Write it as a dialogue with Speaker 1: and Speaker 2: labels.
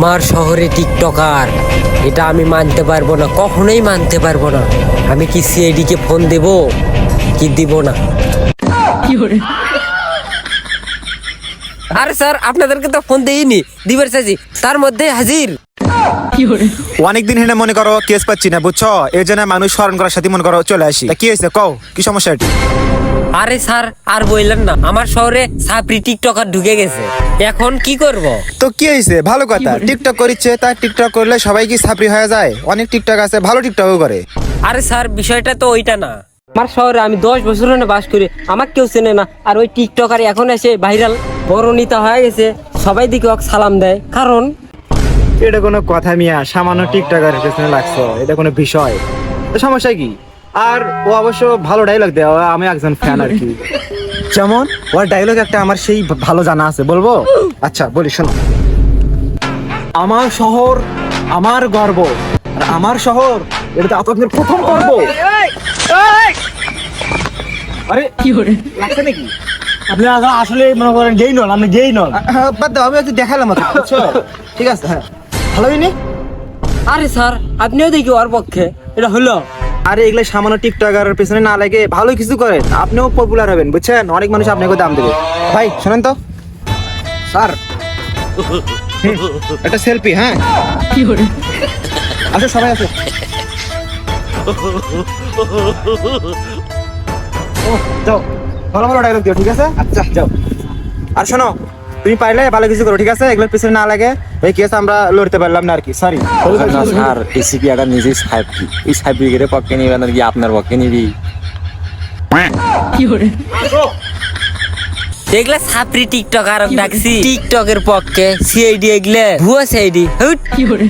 Speaker 1: আমার শহরে টিকটকার। এটা আমি মানতে পারব না কখনোই মানতে পারব না। আমি কি সিআইডি কে ফোন দেব? কি দিব না? আরে স্যার আপনাদেরকে তো ফোন দেইনি দিবার চাইছি। তার মধ্যে হাজির।
Speaker 2: অনেকদিন হেনে মনে করো কেস পাচ্ছি না বুঝছ? এই জন্য মানুষ স্মরণ করার সাথে মনে করো চলে আসি। কি হয়েছে? কও কি সমস্যা এটি?
Speaker 1: আরে স্যার আর বললেন না আমার শহরে টিকটকার ঢুকে গেছে। এখন কি করব?
Speaker 2: তো কি হয়েছে? ভালো কথা টিকটক করিচ্ছে তার টিকটক করলে সবাই কি হয়ে যায়? অনেক টিকটক আছে ভালো টিকটকও করে।
Speaker 1: আরে স্যার বিষয়টা তো ওইটা না। আমার শহরে আমি দশ বছর হলে বাস করি আমাকে কেউ চেনে না। আর ওই টিকটকার এখন এসে ভাইরাল বড় নেতা হয়ে গেছে সবাই দিকে ওকে সালাম দেয়। কারণ
Speaker 2: এটা কোনো কথা মিয়া সামান্য টিকটকের পেছনে লাগছো এটা কোনো বিষয়। সমস্যা কি? আর ও অবশ্য ভালো ডায়লগ দেয় আমি একজন ফ্যান আর কি। যেমন ওর ডায়লগ একটা আমার সেই ভালো জানা আছে বলব? আচ্ছা বলি শোনো। আমার শহর আমার গর্ব আর আমার শহর এটা তো আপনাদের প্রথম গর্ব। আরে
Speaker 3: কি করে
Speaker 2: লাগছে নাকি?
Speaker 4: আপনি আগে আসলে মনে করেন গেই নন আমি গেই নন।
Speaker 2: হ্যাঁ, বাদ দাও আমি একটু দেখালাম। ঠিক আছে হ্যাঁ। ভালো হয়নি
Speaker 1: আরে স্যার আপনিও দেখি ওর পক্ষে। এটা হলো।
Speaker 2: আরে এগুলো সামান্য টিকটকারের পেছনে না লাগে ভালো কিছু করেন। আপনিও পপুলার হবেন বুঝছেন? অনেক মানুষ আপনাকে দাম দেবে। ভাই শোনেন তো। স্যার একটা সেলফি হ্যাঁ?
Speaker 3: কি করে
Speaker 2: আসো সবাই আসো। ও, যাও। ভালো ভালো ডায়লগ দিও ঠিক আছে? আচ্ছা যাও। আর শোনো তুমি পারলে ভালো কিছু করো ঠিক আছে? এগুলোর পিছনে না লাগে। এই কেস আমরা লড়তে পারলাম না আর কি সরি
Speaker 5: না স্যার এসিপি একটা নিজেই সাহেবটি এই সাহেবের পক্ষে নিবে নাকি আপনার পক্ষে নিবি?
Speaker 3: কি করে?
Speaker 1: এগুলা সাপরি টিকটকার ডাকছি। টিকটকের পক্ষে। সিআইডি এগুলা ভুয়া সিআইডি। হুট।
Speaker 3: কি করে?